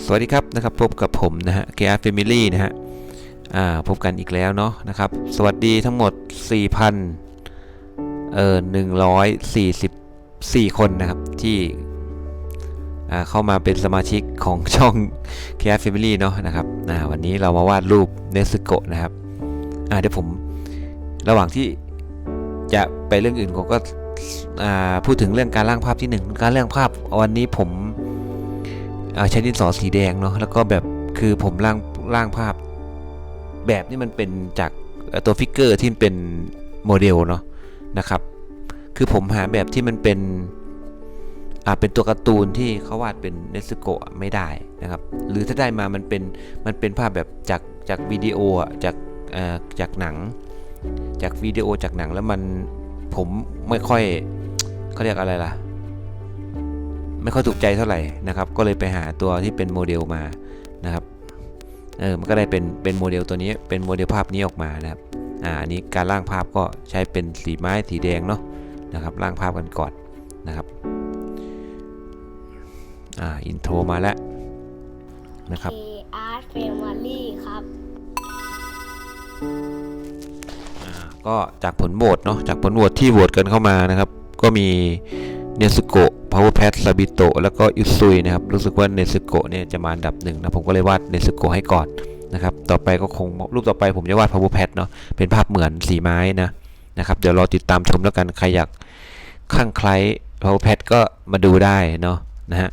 สวัสดีครับนะครับพบกับผมนะฮะ KR Family นะฮะอ่าพบกันอีกแล้วเนาะนะครับ สวัสดีทั้งหมด 4,000เอ่อ144 คนนะครับที่อ่าเข้ามาเป็นสมาชิกของช่อง KR Family เนาะนะครับอ่าวันนี้เรามาวาดรูปเนสโกะนะครับอ่าเดี๋ยวผมระหว่างที่จะไปเรื่องอื่นผมก็พูดถึงเรื่องการร่างภาพที่หนึ่งการร่างภาพวันนี้ผม ใช้ดินสอสีแดงเนาะแล้วก็แบบคือผมร่างร่างภาพ แบบนี้มันเป็นจากตัวฟิกเกอร์ที่เป็นโมเดลเนาะนะครับ คือผมหาแบบที่มันเป็นอ่าเป็นตัวการ์ตูนที่เขาวาดเป็นเนสโกะไม่ได้นะครับ หรือถ้าได้มามันเป็นมันเป็นภาพแบบจากจากวิดีโออะจากเอ่อจากหนัง จากวิดีโอจากหนังแล้วมันผมไม่ค่อยเขาเรียกอะไรล่ะ ไม่ค่อยถูกใจเท่าไหร่นะครับ ก็เลยไปหาตัวที่เป็นโมเดลมานะครับเออมันก็ได้เป็นเป็นโมเดลตัวนี้เป็นโมเดลภาพนี้ออกมานะครับอ่าอันนี้การร่างภาพก็ใช้เป็นสีไม้สีแดงเนาะนะครับร่างภาพกันก่อนนะครับอ่าอินโทรมาแล้วนะครับ K Art Family ครับก็จากผลโหวตเนาะจากผลโหวตที่โหวตกันเข้ามานะครับ ก็มี เนซุโกะพาวเวอร์แพทซาบิโตะแล้วก็อิซุยนะครับรู้สึกว่าเนซุโกะเนี่ยจะมาอันดับหนึ่งนะผมก็เลยวาดเนซุโกะให้ก่อนนะครับต่อไปก็คงรูปต่อไปผมจะวาดพาวเวอร์แพทเนาะเป็นภาพเหมือนสีไม้นะนะครับเดี๋ยวรอติดตามชมแล้วกันใครอยากข้างใครพาวเวอร์แพทก็มาดูได้เนาะนะฮะ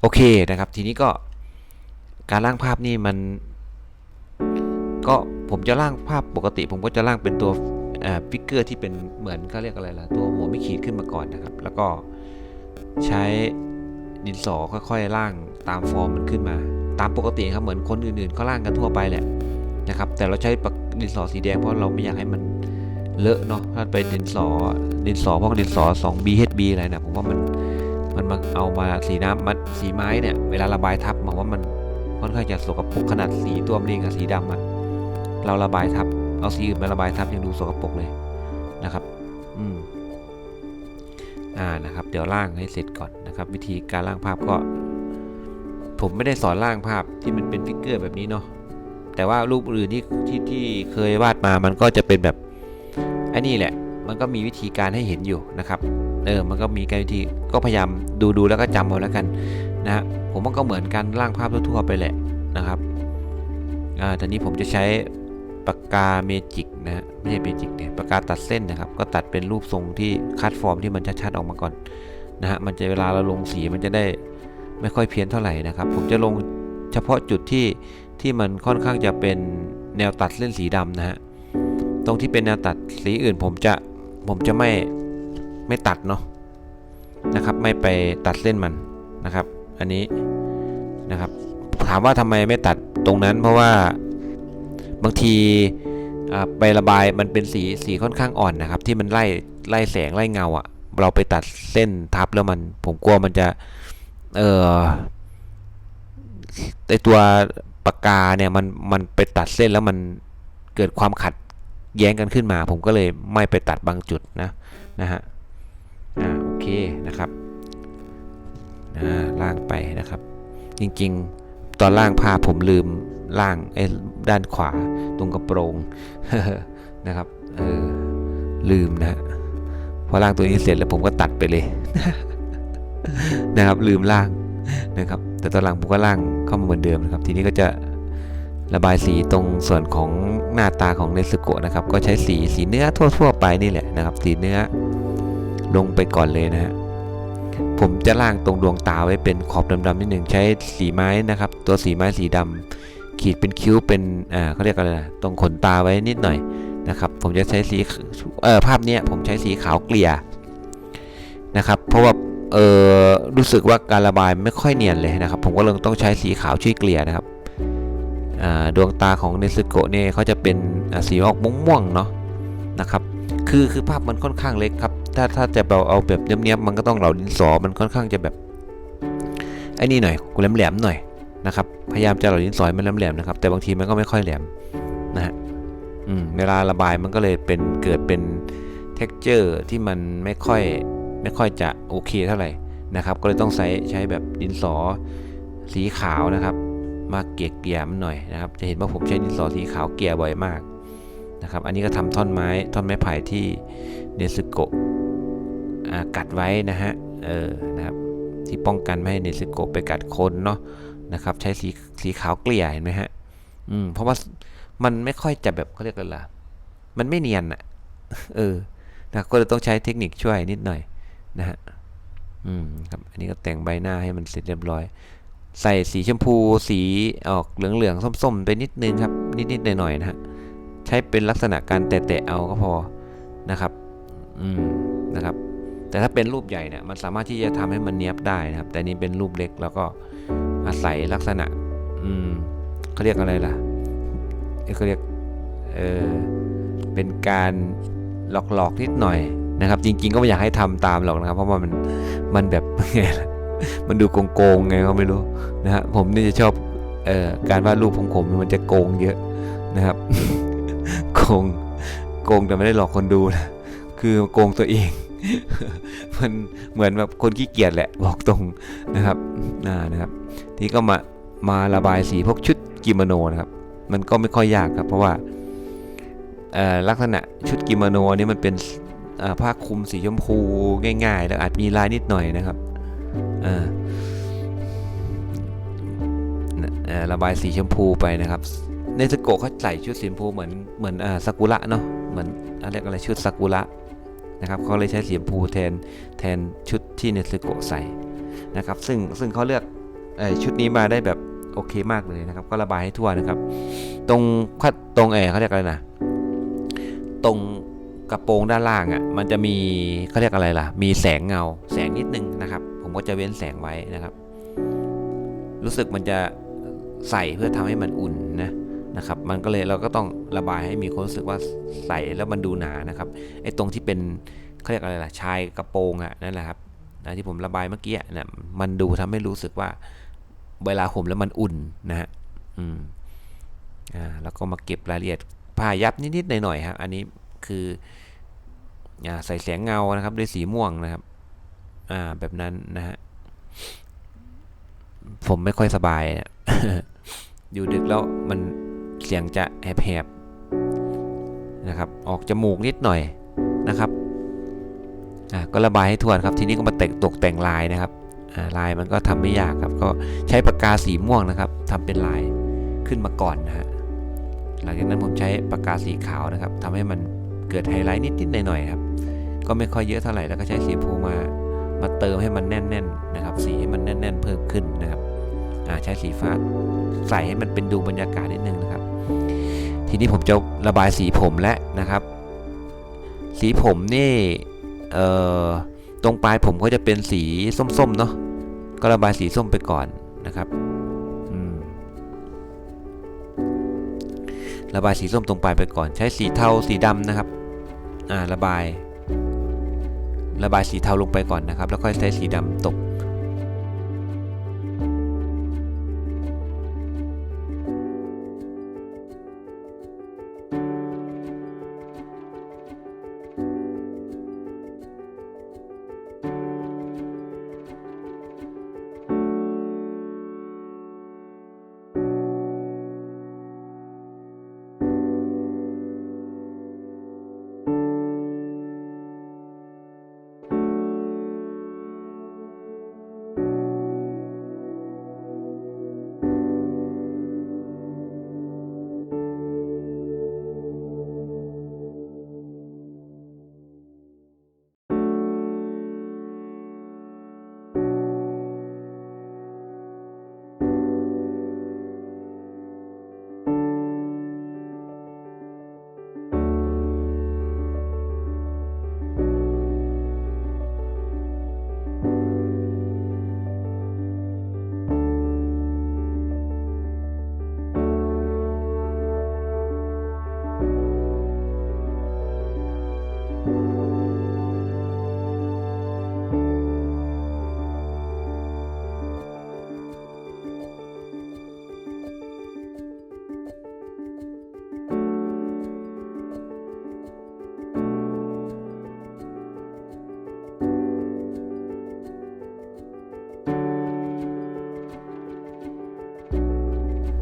โอเคนะครับทีนี้ก็การร่างภาพนี่มันก็ผมจะร่างภาพปกติ ผมก็จะร่างเป็นตัวฟิกเกอร์ที่เป็นเหมือนเขาเรียกอะไรล่ะตัวหัวไม่ขีดขึ้นมาก่อนนะครับ แล้วก็ ใช้ดินสอค่อยๆร่างตามฟอร์มมันขึ้นมา ตามปกติครับเหมือนคนอื่นๆเขาร่างกันทั่วไปแหละนะครับ แต่เราใช้ดินสอสีแดงเพราะเราไม่อยากให้มันเลอะเนาะถ้าไปดินสอดินสอพวกดินสอ 2 BHB อะไรนะผมว่ามันมันมาเอามาสีน้ำมัดสีไม้เนี่ยเวลาระบายทับผมว่ามันค่อนข้างจะสกปรกขนาดสีตัวมันเองกับสีดำอะเราระบายทับเอาสีอื่นมาระบายทับยังดูสกปรกเลยนะครับ อ่านะครับเดี๋ยวล่างให้เสร็จก่อนนะครับ วิธีการล่างภาพก็ ผมไม่ได้สอนล่างภาพที่มันเป็นฟิกเกอร์แบบนี้เนาะแต่ว่ารูปอื่นที่ที่ที่เคยวาดมามันก็จะเป็นแบบไอ้นี่แหละ มันก็มีวิธีการให้เห็นอยู่นะครับเออมันก็มีการวิธีก็พยายามดูดูแล้วก็จำเอาแล้วกันนะฮะผมว่าก็เหมือนการล่างภาพทั่วๆไปแหละนะครับอ่าตอนนี้ผมจะใช้ ปากกาเมจิกนะฮะไม่ใช่เมจิกเนี่ยปากกาตัดเส้นนะครับ ก็ตัดเป็นรูปทรงที่คัดฟอร์มที่มันชัดๆออกมาก่อนนะฮะมันจะเวลาเราลงสีมันจะได้ไม่ค่อยเพี้ยนเท่าไหร่นะครับ ผมจะลงเฉพาะจุดที่ที่มันค่อนข้างจะเป็นแนวตัดเส้นสีดำนะฮะตรงที่เป็นแนวตัดสีอื่นผมจะผมจะไม่ไม่ตัดเนาะนะครับ ไม่ไปตัดเส้นมันนะครับ อันนี้นะครับ ถามว่าทำไมไม่ตัดตรงนั้นเพราะว่า บางทีไประบายมันเป็นสีสีค่อนข้างอ่อนนะครับ ที่มันไล่ไล่แสงไล่เงาอะ่ะ เราไปตัดเส้นทับแล้วมันผมกลัวมันจะเออไอตัวปากกาเนี่ยมันมันไปตัดเส้นแล้วมันเกิดความขัดแย้งกันขึ้นมา ผมก็เลยไม่ไปตัดบางจุดนะนะฮะอ่าโอเคนะครับอ่าล่างไปนะครับ จริงๆ ตอนล่างภาผมลืมล่างไอ้ด้านขวาตรงกระโปรงนะครับเออลืมนะฮะพอล่างตัวนี้เสร็จแล้วผมก็ตัดไปเลยนะครับ ลืมล่างนะครับ แต่ตอนหลังผมก็ล่างเข้ามาเหมือนเดิมนะครับ ทีนี้ก็จะระบายสีตรงส่วนของหน้าตาของเนสโกะนะครับ ก็ใช้สีสีเนื้อทั่ว ๆ ไปนี่แหละนะครับ สีเนื้อลงไปก่อนเลยนะฮะ ผมจะล่างตรงดวงตาไว้เป็นขอบดำๆนิดหนึ่งใช้สีไม้นะครับ ตัวสีไม้สีดำขีดเป็นคิ้วเป็นอ่าเขาเรียกอะไรนะตรงขนตาไว้นิดหน่อยนะครับ ผมจะใช้สีเอ่อภาพนี้ผมใช้สีขาวเกลี่ยนะครับ เพราะว่าเอ่อรู้สึกว่าการระบายไม่ค่อยเนียนเลยนะครับ ผมก็เลยต้องใช้สีขาวช่วยเกลี่ยนะครับอ่าดวงตาของเนซึโกะเนี่ยเขาจะเป็นสีออกม่วงๆเนาะนะครับ คือคือภาพมันค่อนข้างเล็กครับ ถ้าถ้าจะเราเอาแบบเนี้ยบๆมันก็ต้องเหลาดินสอมันค่อนข้างจะแบบไอ้นี่หน่อยกูแหลมๆหน่อยนะครับพยายามจะเหลาดินสอให้มันแหลมๆนะครับ แต่บางทีมันก็ไม่ค่อยแหลมนะฮะอืมเวลาระบายมันก็เลยเป็นเกิดเป็น t e x t อร์ที่มันไม่ค่อยไม่ค่อยจะโอเคเท่าไหร่นะครับ ก็เลยต้องใช้ใช้แบบดินสอสีขาวนะครับมาเกลี่ยเกลี่ยมันหน่อยนะครับ จะเห็นว่าผมใช้ดินสอสีขาวเกลี่ยบ่อยมากนะครับ อันนี้ก็ทำท่อนไม้ท่อนไม้ไผ่ที่เนซึโกะ กัดไว้นะฮะเออนะครับที่ป้องกันไม่ให้เนซึโกะไปกัดคนเนาะนะครับใช้สีสีขาวเกลี่ยเห็นไหมฮะอืมเพราะว่ามันไม่ค่อยจะแบบเขาเรียกอะไรล่ะมันไม่เนียนอะเออนะก็เลยต้องใช้เทคนิคช่วยนิดหน่อยนะฮะอืมครับอันนี้ก็แต่งใบหน้าให้มันเสร็จเรียบร้อย ใส่สีชมพูสีออกเหลืองๆส้มๆไปนิดนึงครับ นิดๆหน่อยๆนะฮะใช้เป็นลักษณะการแตะๆเอาก็พอนะครับ อืมนะครับ แต่ถ้าเป็นรูปใหญ่เนี่ยมันสามารถที่จะทำให้มันเนี้ยบได้นะครับ แต่นี่เป็นรูปเล็กแล้วก็อาศัยลักษณะ อืมเขาเรียกอะไรล่ะเอ้ยเขาเรียกเออเป็นการหลอกๆนิดหน่อยนะครับ จริง ๆ ก็ไม่อยากให้ทำตามหรอกนะครับ เพราะว่ามันมันแบบไงมันดูโกงๆไงก็ไม่รู้นะฮะผมนี่จะชอบเอ่อการวาดรูปของผมมันจะโกงเยอะนะครับ โกงโกงแต่ไม่ได้หลอกคนดูนะคือโกงตัวเอง มันเหมือนแบบคนขี้เกียจแหละบอกตรงนะครับอ่านะครับ ทีนี้ก็มามาระบายสีพวกชุดกิโมโนนะครับ มันก็ไม่ค่อยยากครับ เพราะว่าลักษณะชุดกิโมโนนี้มันเป็นผ้าคลุมสีชมพูง่าย ๆ แล้วอาจมีลายนิดหน่อยนะครับระบายสีชมพูไปนะครับเนสโกะเขาใส่ชุดสีชมพูเหมือนเหมือนอ่าซากุระเนาะเหมือนอะไรยกอะไรชุดซากุระ นะครับเขาเลยใช้สีชมพูแทนแทนชุดที่เนสโกะใส่นะครับ ซึ่งซึ่งเขาเลือกอชุดนี้มาได้แบบโอเคมากเลยนะครับ ก็ระบายให้ทั่วนะครับ ตรงคัดตรงเออเขาเรียกอะไรนะ ตรงกระโปรงด้านล่างอะ่ะ มันจะมีเขาเรียกอะไรล่ะ มีแสงเงา แสงนิดนึงนะครับ ผมก็จะเว้นแสงไว้นะครับ รู้สึกมันจะใส่เพื่อทำให้มันอุ่นนะ นะครับ มันก็เลยเราก็ต้องระบายให้มีความรู้สึกว่าใส่แล้วมันดูหนานะครับไอ้ตรงที่เป็นเขาเรียกอะไรล่ะชายกระโปรงอะนั่นแหละครับนะที่ผมระบายเมื่อกี้นะมันดูทำให้รู้สึกว่าเวลาห่มแล้วมันอุ่นนะฮะอืมอ่าแล้วก็มาเก็บรายละเอียดผ้ายับนิดๆหน่อยๆครับอันนี้คืออ่าใส่แสงเงานะครับ ด้วยสีม่วงนะครับ อ่าแบบนั้นนะฮะผมไม่ค่อยสบายนะอยู่ดึกแล้วมัน เสียงจะแหบๆนะครับ ออกจมูกนิดหน่อยนะครับอะก็ระบายให้ทั่วครับ ทีนี้ก็มาแต่งตกแต่งลายนะครับอ่าลายมันก็ทำไม่ยากครับ ก็ใช้ปากกาสีม่วงนะครับทำเป็นลายขึ้นมาก่อนนะฮะหลังจากนั้นผมใช้ปากกาสีขาวนะครับทำให้มันเกิดไฮไลท์นิดๆหน่อยๆครับ ก็ไม่ค่อยเยอะเท่าไหร่แล้วก็ใช้สีพูมามาเติมให้มันแน่นๆนะครับ สีให้มันแน่น ๆ เพิ่มขึ้นนะครับอ่าใช้สีฟ้าใส่ให้มันเป็นดูบรรยากาศนิดนึง ทีนี้ผมจะระบายสีผมแล้วนะครับ สีผมนี่ตรงปลายผมก็จะเป็นสีส้มๆเนาะก็ระบายสีส้มไปก่อนนะครับระบายสีส้มตรงปลายไปก่อน ใช้สีเทาสีดำนะครับอ่าระบาย ระบายสีเทาลงไปก่อนนะครับ แล้วค่อยใช้สีดำตก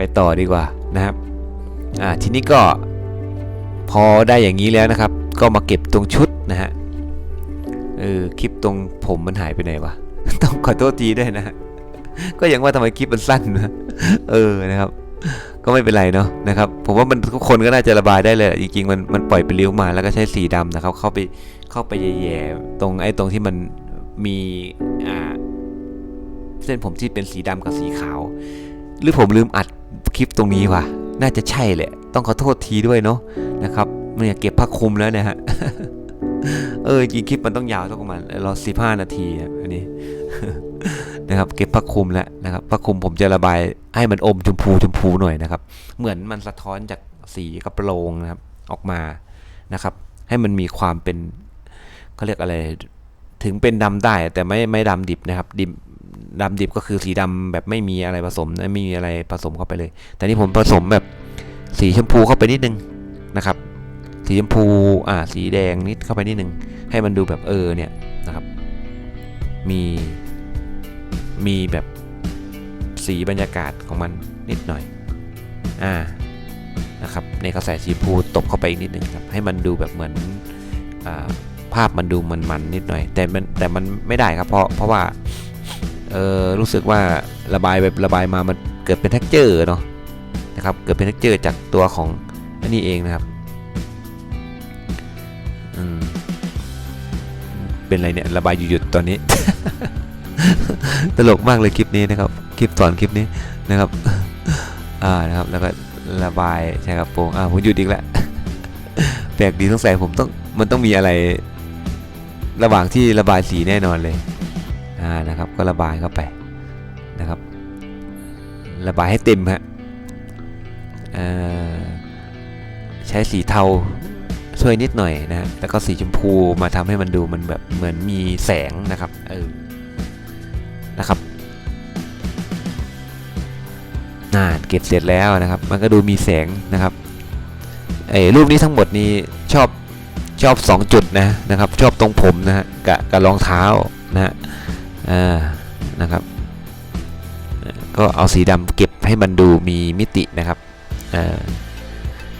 ไปต่อดีกว่านะครับอ่าทีนี้ก็พอได้อย่างนี้แล้วนะครับ ก็มาเก็บตรงชุดนะฮะเออคลิปตรงผมมันหายไปไหนวะต้องขอโทษทีด้วยนะ ก็ยังว่าทำไมคลิปมันสั้นนะเออนะครับ ก็ไม่เป็นไรเนาะนะครับ ผมว่ามันทุกคนก็น่าจะระบายได้เลยจริงๆมันมันปล่อยเป็นริ้วมาแล้วก็ใช้สีดำนะครับ เข้าไปเข้าไปแย่ๆตรงไอ้ตรงที่มันมีอ่าเส้นผมที่เป็นสีดำกับสีขาว หรือผมลืมอัด คลิปตรงนี้วะน่าจะใช่แหละ ต้องขอโทษทีด้วยเนาะนะครับเนี่ยเก็บผ้าคลุมแล้วนี่ยฮะเออจริงคลิปมันต้องยาวสักประมาณราสิบห้านาทีอันนี้นะครับ เก็บผ้าคลุมแล้วนะครับผ้าคลุมผมจะระบายให้มันอมชมพูชมพูหน่อยนะครับ เหมือนมันสะท้อนจากสีกระโปรงนะครับออกมานะครับ ให้มันมีความเป็นเขาเรียกอะไร ถึงเป็นดำได้แต่ไม่ไม่ดำดิบนะครับดิบ ดำดิบก็คือสีดำแบบไม่มีอะไรผสมไม่มีอะไรผสมเข้าไปเลย แต่นี่ผมผสมแบบสีชมพูเข้าไปนิดนึงนะครับ สีชมพูอ่าสีแดงนิดเข้าไปนิดนึง ให้มันดูแบบเออเนี่ยนะครับ มีมีแบบสีบรรยากาศของมันนิดหน่อยอ่านะครับในกระแสสีชมพูตบเข้าไปอีกนิดนึงครับให้มันดูแบบเหมือนอภาพมันดูมันมันนิดหน่อย แต่มันแต่มันไม่ได้ครับเพราะเพราะว่า เออรู้สึกว่าระบายแบบระบายมามันเกิดเป็นแท็กเจอร์เนาะนะครับเกิดเป็นแท็กเจอร์จากตัวของอันนี้เองนะครับอืมเป็นอะไรเนี่ยระบายหยุดตอนนี้ ตลกมากเลยคลิปนี้นะครับคลิปสอนคลิปนี้นะครับอ่านะครับแล้วก็ระบายใช่ครับโปรงอ่าผมหยุดอีกแล้วแปลกดีสงสัยผมต้องมันต้องมีอะไร ระหว่างที่ระบายสีแน่นอนเลย อ่านะครับก็ระบายเข้าไปนะครับ ระบายให้เต็มฮะใช้สีเทาช่วยนิดหน่อยนะแล้วก็สีชมพูมาทำให้มันดูมันแบบเหมือนมีแสงนะครับเออนะครับน่าเก็บเสร็จแล้วนะครับ มันก็ดูมีแสงนะครับไอ้รูปนี้ทั้งหมดนี้ชอบชอบ 2 จุดนะนะครับ ชอบตรงผมนะฮะกับกับรองเท้านะฮะ อ่านะครับก็เอาสีดำเก็บให้มันดูมีมิตินะครับ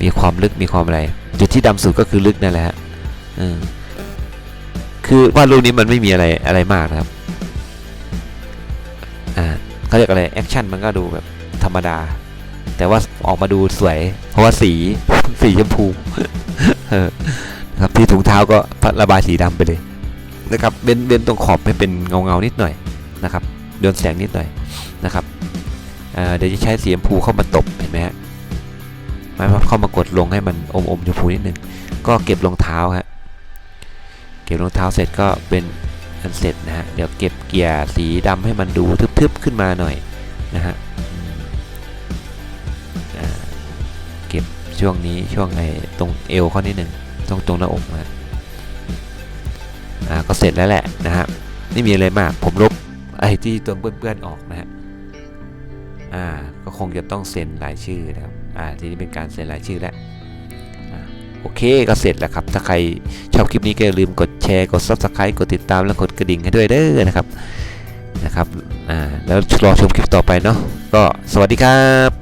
มีความลึกมีความอะไร จุดที่ดำสุดก็คือลึกนั่นแหละฮะคือว่าดรูปนี้มันไม่มีอะไรอะไรมากนะครับเขาเรียกอะไรแอคชั่นมันก็ดูแบบธรรมดา แต่ว่าออกมาดูสวย เพราะว่าสีสีชมพูครับที่ถุงเท้าก็ระบายสีดำไปเลย นะครับเบนเบนตรงขอบให้เป็นเงาเงานิดหน่อยนะครับโดนแสงนิดหน่อยนะครับเดี๋ยวจะใช้สีชมพูเข้ามาตบเห็นไหมฮะไม่เข้ามากดลงให้มันอมอมชมพูนิดนึงก็เก็บรองเท้าฮะเก็บรองเท้าเสร็จก็เป็นอันเสร็จนะฮะเดี๋ยวเก็บเกียร์สีดำให้มันดูทึบๆขึ้นมาหน่อยนะฮะเก็บช่วงนี้ช่วงไอ้ตรงเอวเขานิดหนึ่งตรงตรงหน้าอกนะ อ่าก็เสร็จแล้วแหละนะฮะไม่มีอะไรมากผมลบไอ้ที่ตัวเปื้อนๆออกนะฮะอ่าก็คงจะต้องเซ็นรายชื่อนะครับอ่าทีนี้เป็นการเซ็นรายชื่อแล้วโอเคก็เสร็จแล้วครับ ถ้าใครชอบคลิปนี้ก็อย่าลืมกดแชร์ กด subscribe กดติดตามและกดกระดิ่งให้ด้วยเด้อนะครับนะครับอ่าแล้วรอชมคลิปต่อไปเนาะก็สวัสดีครับ